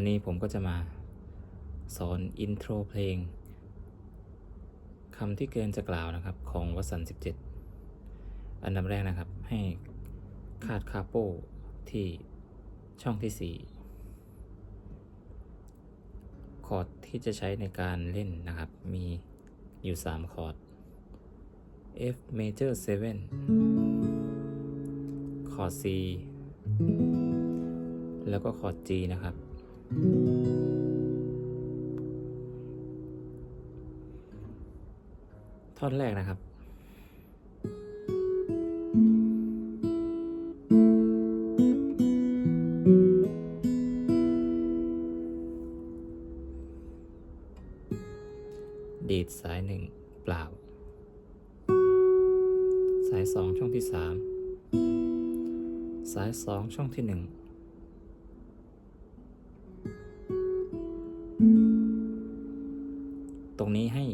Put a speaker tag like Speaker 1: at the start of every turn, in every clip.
Speaker 1: วันนี้ผมก็จะมาสอนอินโทรเพลงคำที่เกินจะกล่าวนะครับของวสันต์17 อันดับแรกนะครับให้คาดคาโป้ที่ช่องที่ 4 คอร์ดที่จะใช้ในการเล่นนะครับ มีอยู่ 3 คอร์ด F major 7 คอร์ด C แล้วก็คอร์ด G นะครับ ท่อนแรกนะครับ ดีดสายหนึ่งเปล่า สายสองช่องที่สามสายสองช่องที่หนึ่ง ตรงนี้ให้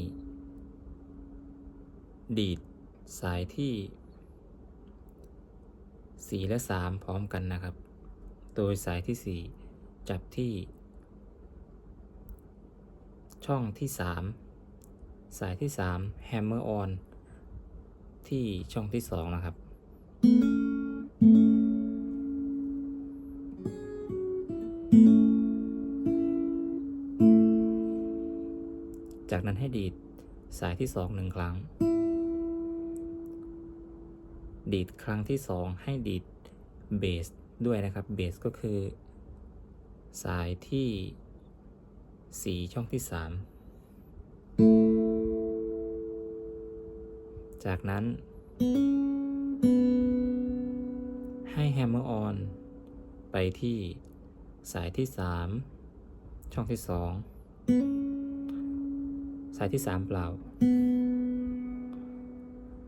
Speaker 1: ดีดสายที่ 4 และ 3 พร้อมกันนะครับ โดยสายที่ 4 จับที่ ช่องที่ 3 สายที่ 3 hammer on ที่ช่องที่ 2 นะครับ นั้นให้ดีดสายที่สองหนึ่งครั้ง ดีดครั้งที่สองให้ดีดเบสด้วยนะครับเบสก็คือ สายที่สี่ช่องที่สามจากนั้น ให้แฮมเมอร์ออนไปที่สายที่สามช่องที่สอง สายที่สามเปล่า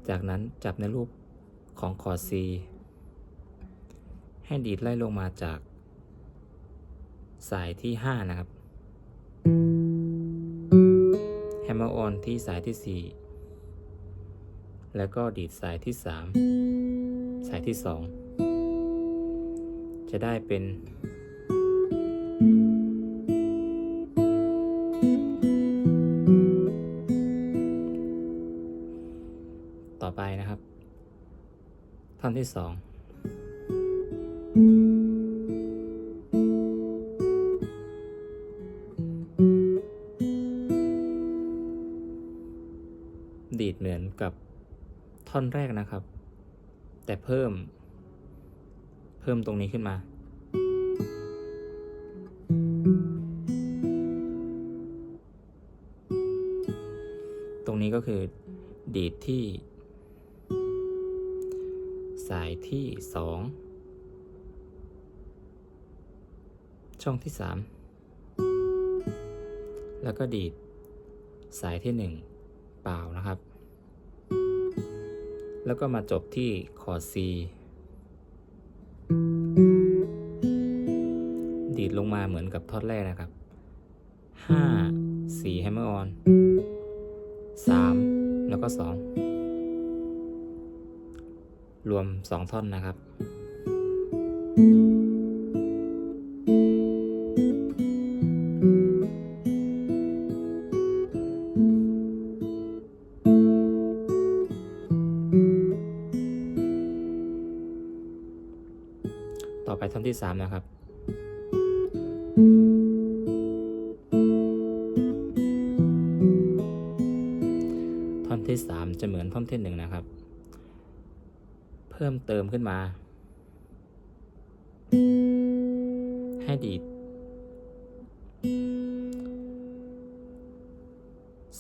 Speaker 1: จากนั้นจับในรูปของคอร์ด C ให้ดีดไล่ลงมาจาก สายที่ 5 นะครับ แฮมเมอร์ออนที่สายที่ 4 แล้วก็ดีดสายที่ 3 สายที่ 2 จะได้เป็น ต่อไปนะครับ ท่อนที่สองดีดเหมือนกับท่อนแรกนะครับ แต่เพิ่ม เพิ่มตรงนี้ขึ้นมา ตรงนี้ก็คือดีดที่ สายที่สองช่องที่สามแล้วก็ดีดสายที่หนึ่งเปล่านะครับ แล้วก็มาจบที่คอร์ด C ดีดลงมาเหมือนกับท่อนแรกนะครับ 5 4 hammer on 3แล้วก็ 2 รวม 2 ท่อนนะครับ ต่อไปท่อนที่ 3 นะครับท่อนที่ 3 จะเหมือนท่อนที่ 1 นะครับ เพิ่มเติมขึ้นมา ให้ดีด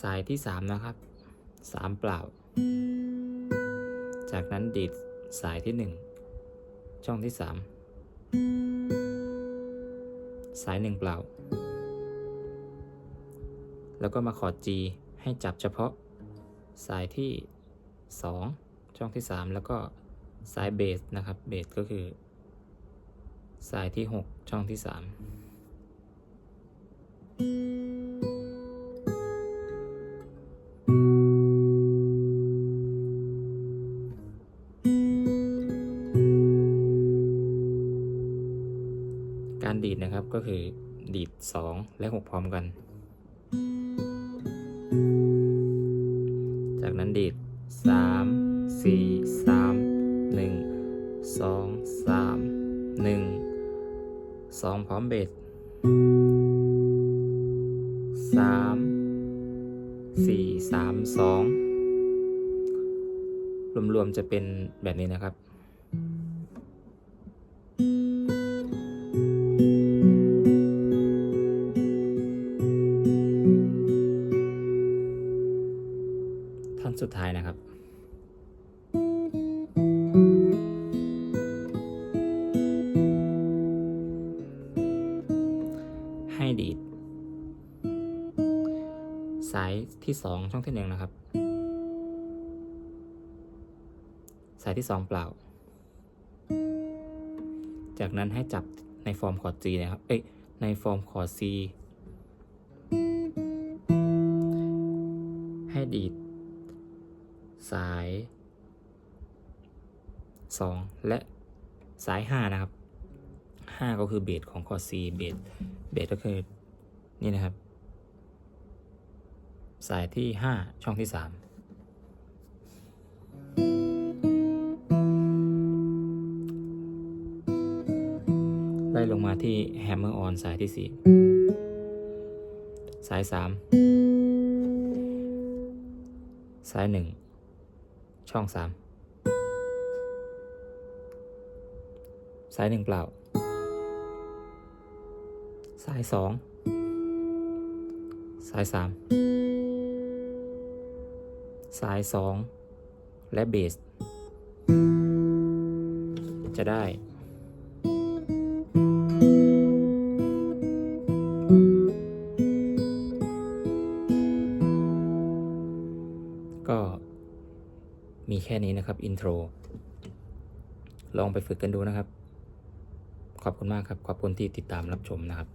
Speaker 1: สายที่ 3 นะครับ 3 เปล่า จากนั้นดีดสายที่ 1 ช่องที่ 3 สาย 1 เปล่า แล้วก็มาคอด G ให้จับเฉพาะสายที่ 2 ช่องที่ 3 แล้วก็ สายเบสนะครับเบสก็คือ สายที่ 6 ช่องที่ 3การดีดนะครับก็คือดีด 2 และ 6 พร้อมกัน จากนั้นดีด 3 4 3 1 2 3 1 2พร้อมเบสสามสี่สามสองรวมๆจะเป็นแบบนี้นะครับท่อนสุดท้ายนะครับ ที่สองช่องที่หนึ่งนะครับ สายที่สองเปล่า จากนั้นให้จับในฟอร์มคอร์ด G นะครับ เอ้ย ในฟอร์มคอร์ด C ให้ดีด สาย 2 และสาย 5 นะครับ 5 ก็คือเบสของคอร์ด C เบส เบสก็คือ นี่นะครับ สายที่ 5 ช่องที่ 3 ไล่ลงมาที่ Hammer on สายที่ 4 สาย 3 สาย 1 ช่อง 3 สาย 1 เปล่า สาย 2 สาย 3 สาย 2 และเบส จะได้ ก็มีแค่นี้นะครับ อินโทร ลองไปฝึกกันดูนะครับ ขอบคุณมากครับ ขอบคุณที่ติดตามรับชมนะครับ